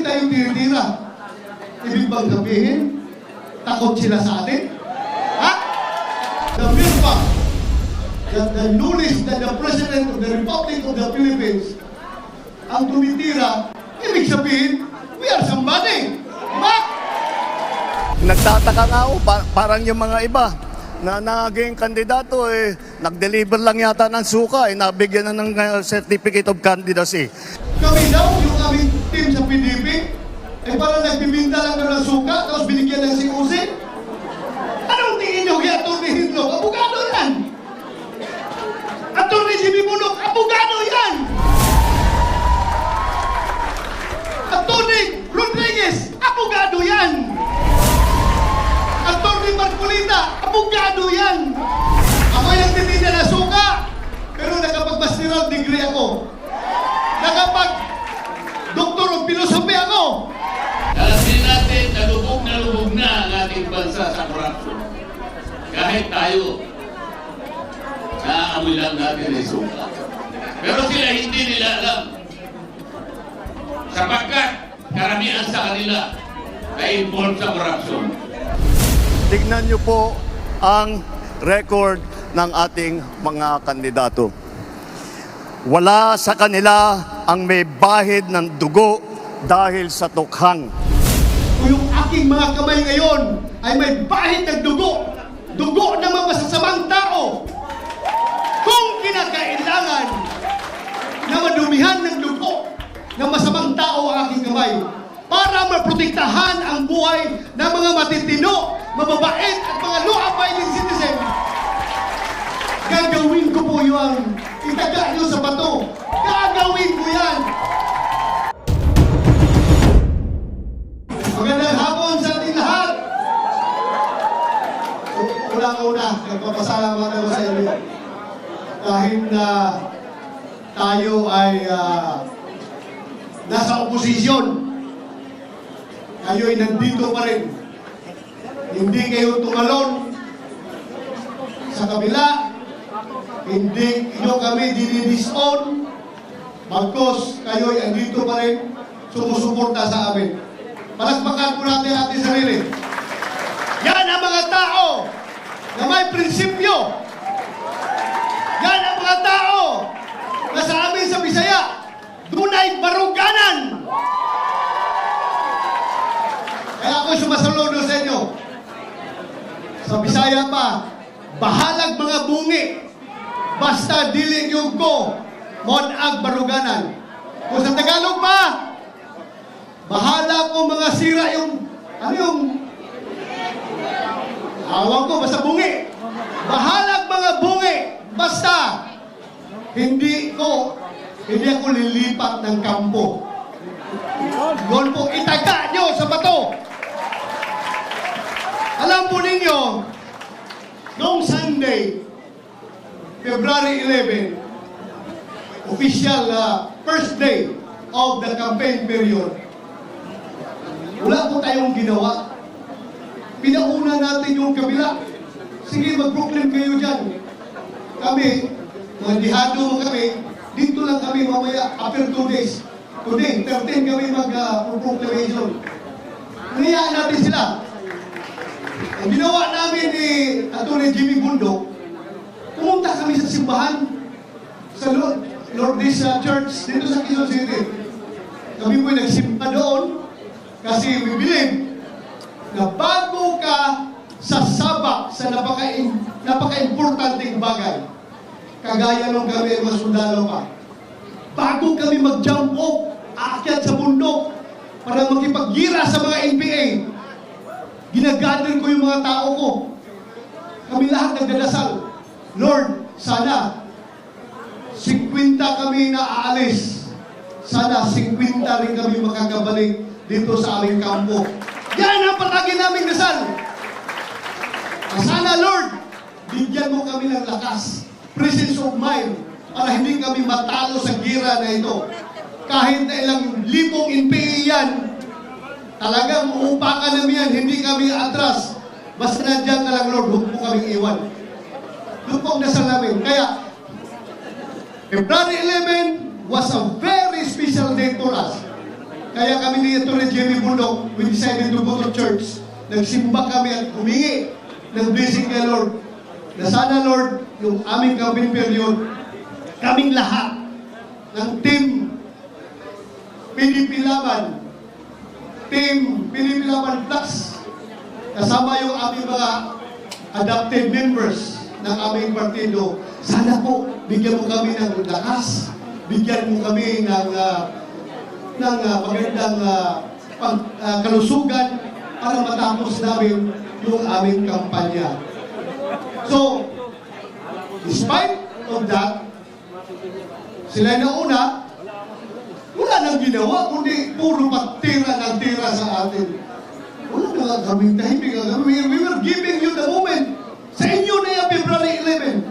Bakit tayo tinitira? Ibig bang sabihin, takot sila sa atin? Ha? The mere fact that the knowledge that the President of the Republic of the Philippines ang tumitira, ibig sabihin, we are somebody. Diba? Nagtataka nga ako, pa- parang yung mga iba na naging kandidato eh, nag-deliver lang yata ng suka eh, nabigyan na ng uh, certificate of candidacy. Kami daw, yung aming team sa PDP, ay parang nagbibinta lang ng suka, tapos binigyan ng COC. Naaamoy lang natin ay suka. Pero sila hindi nila alam. Sapagkat karamihan sa kanila ay involved sa korupsyon. Tignan niyo po ang record ng ating mga kandidato. Wala sa kanila ang may bahid ng dugo dahil sa tukhang. Kung yung aking mga kamay ngayon ay may bahid ng dugo, dugo ng mga masasamang tao, kinakailangan na madumihan ng dugo ng masamang tao ang aking kamay para maprotektahan ang buhay ng mga matitino, mababait at mga law-abiding citizen, gagawin ko po yung itaga nyo sa bato. Gagawin ko yan. Magandang hapon sa ating lahat. Una-una, nagpapasalamat ako sa inyo. Kahit na tayo ay ah, nasa oposisyon, kayo ay nandito pa rin. Hindi kayo tumalon sa kabila, hindi nyo kami dinidison, Magkos, kayo ay andito pa rin, sumusuporta sa amin. Palakpakan po natin ating sarili. Yan ang mga tao na may prinsipyo. Yan ang mga tao na sa amin sa Bisaya, dunay baruganan. Kaya ako sumasaludo sa inyo. Sa Bisaya pa, bahalag mga bungi. Basta dili yung ko, monag baruganan. Kung sa Tagalog pa, bahala ko mga sira yung, ano yung, awang ko, basta bungi. Bahalag mga bungi, basta, hindi ko, hindi ako lilipat ng kampo. Yun po, itaga nyo sa bato. Alam po ninyo, noong Sunday, February 11, official uh, first day of the campaign period, wala po tayong ginawa. Pinauna natin yung kabila. Sige, mag-proclaim kayo dyan. Kami, mga kami, dito lang kami mamaya after two days. Today, 13 kami mag-proclamation. Hinayaan natin sila. Ang ginawa namin ni Atty. Jimmy Bundok, pumunta kami sa simbahan sa Lord, Lourdes uh, Church dito sa Quezon City. Kami po'y nagsimba doon kasi we believe na bago ka sasabak sa napaka napaka-importanteng bagay, kagaya nung kami mga sundalo pa, bago kami mag-jump off, aakyat sa bundok para makipaggira sa mga NPA, ginagather ko yung mga tao ko. Kami lahat nagdadasal. Lord, sana 50 kami na aalis. Sana 50 rin kami makakabalik dito sa aming kampo. Yan ang palagi naming dasal. Sana Lord, bigyan mo kami ng lakas, presence of mind, para hindi kami matalo sa gira na ito. Kahit na ilang libong NPA yan, talagang uupakan namin yan, hindi kami atras. Basta nandiyan ka lang, Lord, huwag mo kaming iwan. Doon po ang dasal namin. Kaya, February 11 was a very special day for us. Kaya kami ni ni. Jimmy Bullock, we decided to go to church. Nagsimba kami at humingi ng blessing kay Lord. Na sana Lord, yung aming campaign period, kaming lahat ng team PDP Laban, team PDP Laban Plus, kasama yung aming mga adopted members ng aming partido, sana po, bigyan mo kami ng lakas, bigyan mo kami ng ah, ng ah, magandang ah, pag, ah, kalusugan para matapos namin yung aming kampanya. So, despite of that, sila na una, wala nang ginawa, kundi puro patira ng tira sa atin. Wala na kaming tahimik. We, we were giving you the moment. Sa inyo na yung February 11.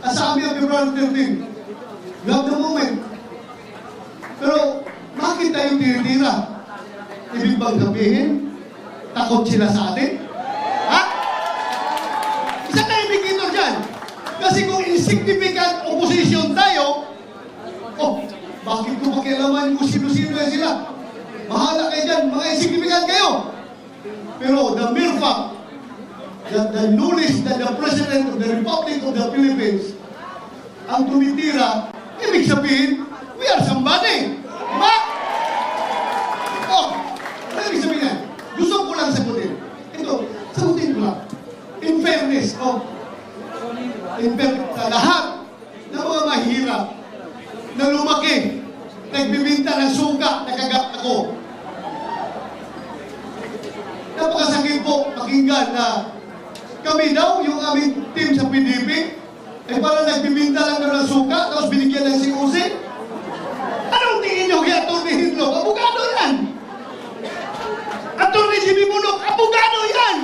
At sa amin yung February 13. You have the moment. Pero, bakit tayo tinitira? Ibig bang sabihin, takot sila sa atin? Kasi kung insignificant opposition tayo, oh, bakit ko pakialaman kung sino-sino sila? Bahala kayo dyan, mga insignificant kayo. Pero the mere fact that the knowledge that the President of the Republic of the Philippines ang tumitira, ibig sabihin, we are somebody. Diba? Oh, ano ibig sabihin yan? Gusto ko lang sagutin. Ito, sagutin ko lang. In fairness, oh, fairness, sa lahat ng mga mahirap na lumaki, nagbibinta ng suka, nakagat ako. Napakasakit po pakinggan na kami daw, yung aming team sa PDP, ay parang nagbibinta lang ng suka, tapos binigyan ng siusin. Anong tingin nyo kay Atty. Hindlog? Abogado yan! Atty. Jimmy Bullock, abogado yan!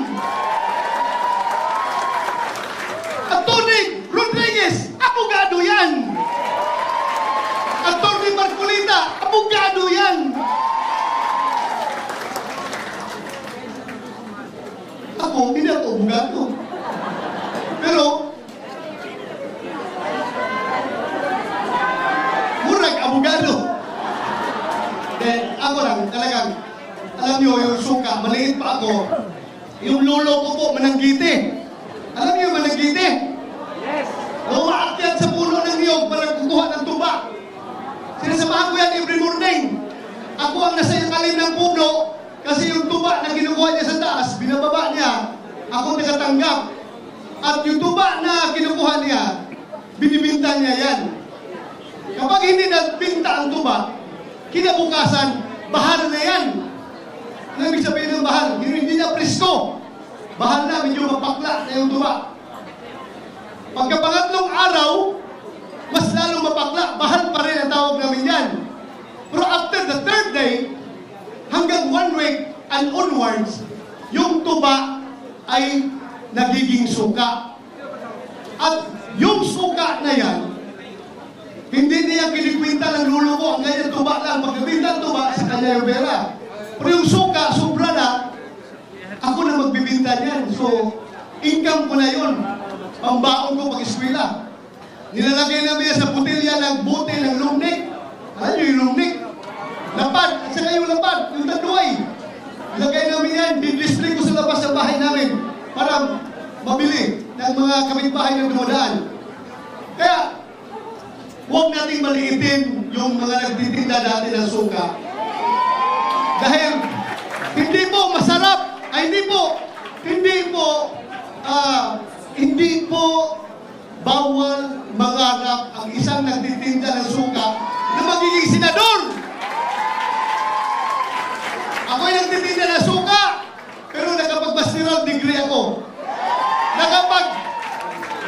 Atty. Rodriguez, abogado yan! Atty. Marcolita, abogado yan! Ako, hindi ako abogado. Pero, murag abogado. Then, ako lang, talagang, alam niyo, yung suka, maliit pa ako, yung lolo ko po, mananggiti. Alam niyo, mananggiti? Yes. Umaakyat sa puno ng niyog para kukuha ng. Sinasamahan ko yan every morning. Ako ang nasa ilalim ng puno kasi yung tuba na kinukuha niya sa taas, binababa niya, ako nakatanggap. At yung tuba na kinukuha niya, binibinta niya yan. Kapag hindi nagbinta ang tuba, kinabukasan, bahal na yan. Ano ibig sabihin ng bahal? Hindi niya presko. Bahal na, medyo mapakla na yung tuba. Pagkapangatlong araw, mas lalong mapakla, bahal pa rin ang tawag namin yan. Pero after the third day, hanggang one week and onwards, yung tuba ay nagiging suka. At yung suka na yan, hindi niya kinikwinta ng lulo ko, ang ganyan tuba lang. Pagkabinta tuba, sa kanya yung pera. Pero yung suka, sobra na, ako na magbibinta niyan. So, income ko na yun. Pambaon ko pag-eskwela. Nilalagay namin yan sa putilya ng bote ng lumnik. Alam niyo yung lumnik? Lapad, at saka yung lapad, yung tanduay. Ilagay namin yan, didistrib ko sa labas ng bahay namin para mabili ng mga kapitbahay na dumadaan. Kaya, huwag nating maliitin yung mga nagtitinda dati ng suka. Dahil, hindi po masarap, ay hindi po, hindi po, ah, hindi po bawal mangarap ang isang nagtitinda ng suka na magiging senador. Ako'y nagtitinda ng suka, pero nakapag-masteral degree ako. Nakapag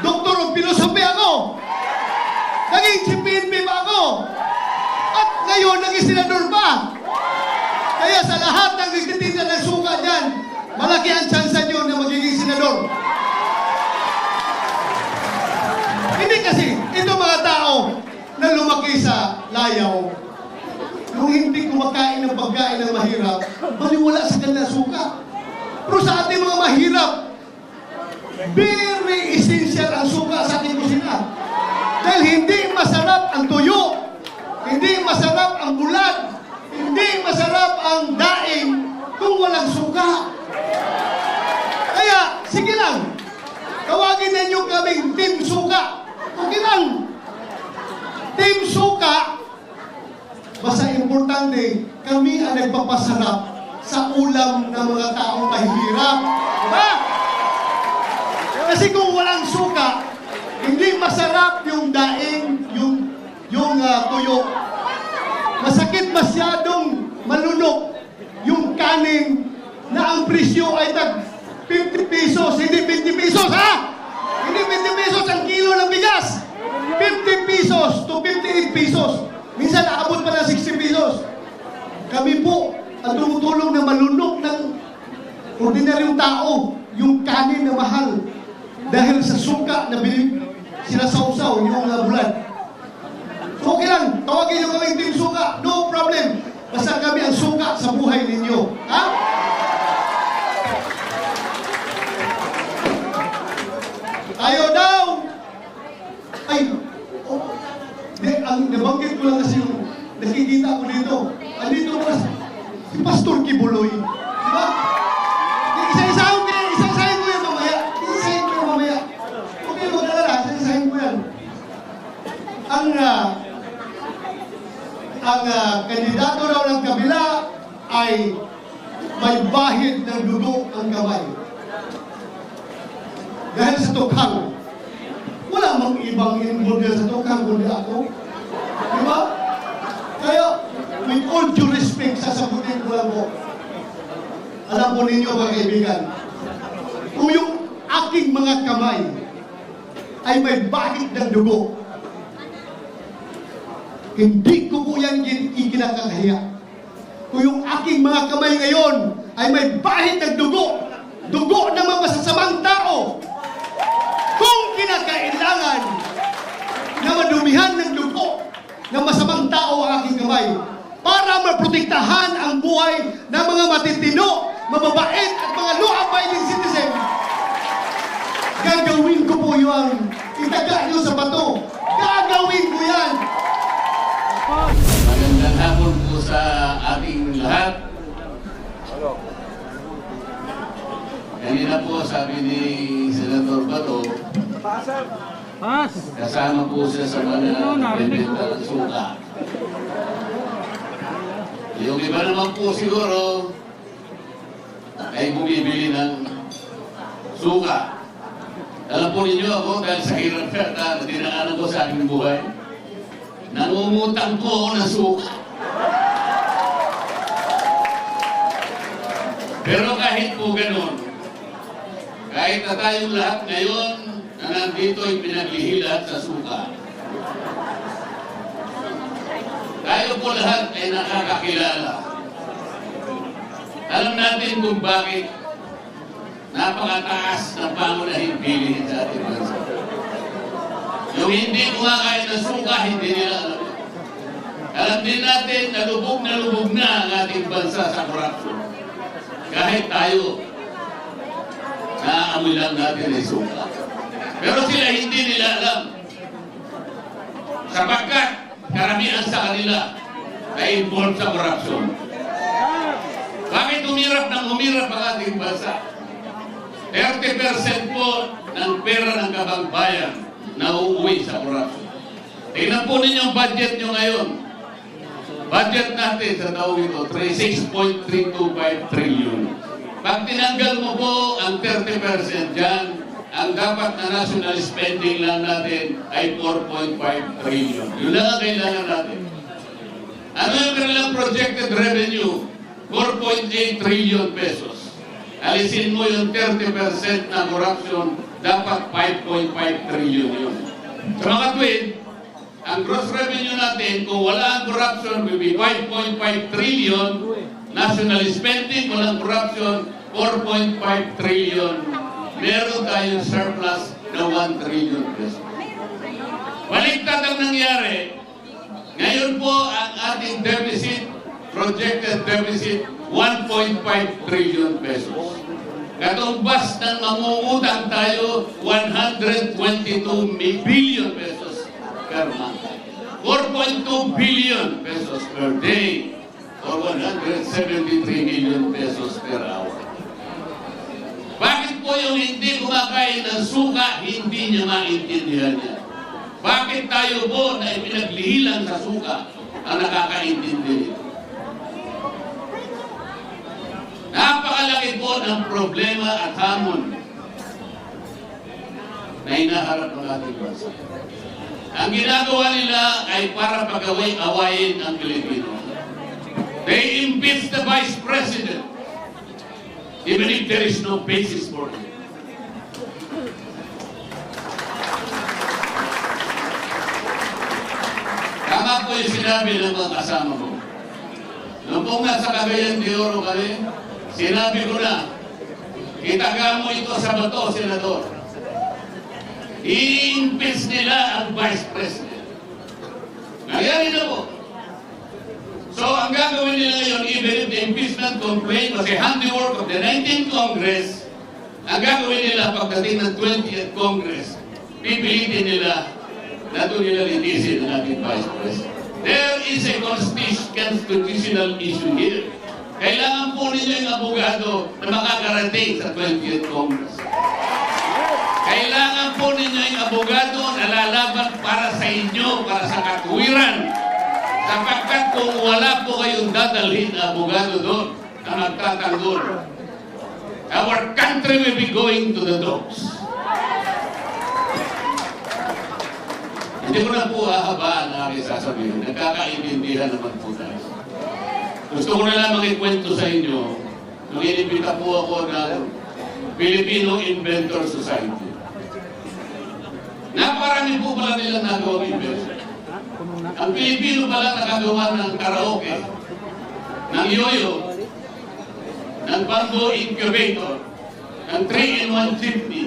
Doctor of Philosophy ako. Naging CPNP pa ako. At ngayon, naging senador sa layaw, yung hindi kumakain ng pagkain ng mahirap, baliwala sa kanila suka. Pero sa ating mga mahirap, very essential ang suka sa ating kusina. Dahil hindi masarap ang tuyo, hindi masarap ang bulat, hindi masarap ang daing kung walang suka? Kaya, sige lang. Tawagin ninyo kaming Team Suka. Okay lang. Team Suka, importante, kami ang nagpapasarap sa ulam ng mga taong mahihirap. Diba? Kasi kung walang suka, hindi masarap yung daing, yung, yung ah, tuyo. Masakit masyadong malunok yung kanin na ang presyo ay tag 50 pesos, hindi 20 pesos, ha? Hindi 20 pesos ang kilo ng bigas. 50 pesos to 58 pesos. Minsan aabot pa ng 60 pesos. Kami po ang tumutulong na malunok ng ordinaryong tao yung kanin na mahal dahil sa suka na binig sinasawsaw yung uh, bulan. So okay lang, tawagin nyo kami team suka, no problem. Basta kami ang suka sa buhay ninyo. Ha? Ayaw daw! Ay, oh, di, ang nabanggit ko lang kasi yung nakikita ko dito. Andito ba si Pastor Kibuloy? Di ba? Isa-isahin ko yan, isa-isahin ko yan mamaya. Isa-isahin ko yan mamaya. Okay, mag-alala, isa-isahin ko yan. Ang, ah, ang ah, kandidato raw ng kabila ay may bahid ng dugo ang kamay. Dahil sa tukhang, wala mang ibang involved sa tukhang kundi ako. With all due respect, sasagutin ko lang po. Alam po ninyo mga kaibigan, kung yung aking mga kamay ay may bahid ng dugo, hindi ko po yan ikinakahiya. Kung yung aking mga kamay ngayon ay may bahid ng dugo, dugo ng mga masasamang tao, kung kinakailangan na madumihan ng dugo ng masamang tao ang aking kamay para maprotektahan ang buhay ng mga matitino, mababait at mga law-abiding citizen, gagawin ko po yung itaga nyo sa bato. Gagawin ko yan. Magandang hapon po sa ating lahat. Kanina po sabi ni Senator Bato, Pas! kasama po siya sa mga ng suka. Yung iba naman po siguro ay bumibili ng suka. Alam po ninyo ako dahil sa hirap na dinaanan ko sa aking buhay, nangungutang po ako ng suka. Pero kahit po ganun, kahit na tayong lahat ngayon na nandito ay pinaglihilat sa suka, tayo po lahat ay nakakakilala. Alam natin kung bakit napakataas ng pangunahing bilihin sa ating bansa. Yung hindi kumakain ng suka, hindi nila alam. Alam din natin na lubog na lubog na ang ating bansa sa korupsyon. Kahit tayo, naaamoy lang natin ay suka. Pero sila hindi nila alam. Sapagkat karamihan sa kanila ay involved sa korupsyon. Bakit umirap ng umirap ang ating bansa? 30% po ng pera ng kabangbayan na uuwi sa korupsyon. Tingnan po ninyo ang budget nyo ngayon. Budget natin sa taong ito, 36.325 trillion. Pag tinanggal mo po ang 30% dyan, ang dapat na national spending lang natin ay 4.5 trillion. Yun lang ang kailangan natin. Ano yung kanilang projected revenue? 4.8 trillion pesos. Alisin mo yung 30% na corruption, dapat 5.5 trillion yun. Sa mga tweet, ang gross revenue natin, kung wala ang corruption, will be 5.5 trillion. National spending, walang corruption, 4.5 trillion. Meron tayong surplus na 1 trillion pesos. Baliktad ang nangyari. Ngayon po, ang ating deficit, projected deficit, 1.5 trillion pesos. Katumbas ng mangungutang tayo, 122 mi- billion pesos per month. 4.2 billion pesos per day. or 173 million pesos per hour. Po yung hindi kumakain ng suka, hindi niya maintindihan niya? Bakit tayo po na ipinaglihilan sa suka ang nakakaintindi nito? Napakalaki po ng problema at hamon na hinaharap ng ating bansa. Ang ginagawa nila ay para pagaway-awayin ang Pilipino. They impeach the Vice President even if there is no basis for it. Tama po yung sinabi ng mga kasama ko. Noong pong nasa Cagayan de Oro kami, sinabi ko na, itaga mo ito sa bato, Senador. I-impeach nila ang Vice President. Nangyari na po. So, ang gagawin nila ngayon, even if the impeachment complaint was a handiwork of the 19th Congress, ang gagawin nila pagdating ng 20th Congress, pipilitin nila na doon nila linisin ang ating Vice President. There is a constitu- constitutional issue here. Kailangan po ninyo yung abogado na makakarating sa 20th Congress. Kailangan po ninyo yung abogado na lalaban para sa inyo, para sa katuwiran. Sapagkat kung wala po kayong dadalhin na abogado doon na magtatanggol, our country will be going to the dogs. Hindi ko na po hahabaan ang aking sasabihin. Nagkakaintindihan naman po tayo. Gusto ko na lamang ikwento sa inyo, nung inibita po ako ng Filipino Inventor Society. Naparami po pala nilang nagawang invention. Ang Pilipino pala nakagawa ng karaoke, ng yoyo, ng bamboo incubator, ng 3-in-1 chimney,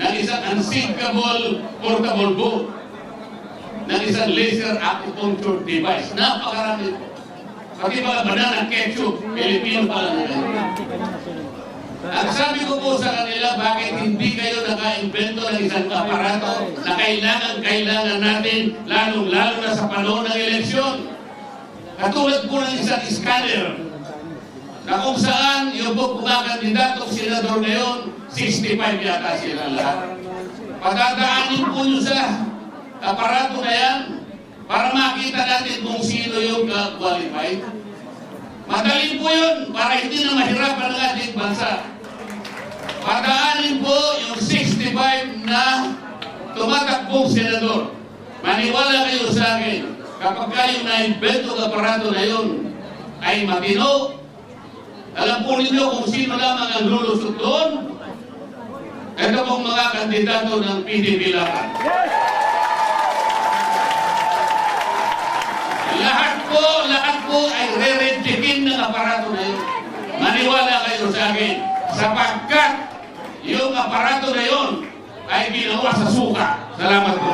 ng isang unsinkable portable boat, ng isang laser acupuncture device. Napakarami. Pati mga banana ketchup, Pilipino pala na. Ang sabi ko po sa kanila, bakit hindi kayo naka-invento ng isang aparato na kailangan-kailangan natin, lalong-lalo na sa panahon ng eleksyon. Katulad po ng isang scanner na kung saan yung po kumakandidatong senador ngayon, 65 yata sila lahat. Patadaanin po nyo sa aparato na yan para makita natin kung sino yung qualified. Madali po yun para hindi na mahirapan ang ating bansa. Padaanin po yung 65 na tumatakbong senador. Maniwala kayo sa akin, kapag kayo na-invento ng aparato na yun ay matino, alam po ninyo kung sino lamang ang lulusot doon? Ito pong mga kandidato ng PDP laban. Lahat po, lahat po ay re-rejectin ng aparato na yun. Maniwala kayo sa akin, sapagkat yung aparato na yun ay ginawa sa suka. Salamat po.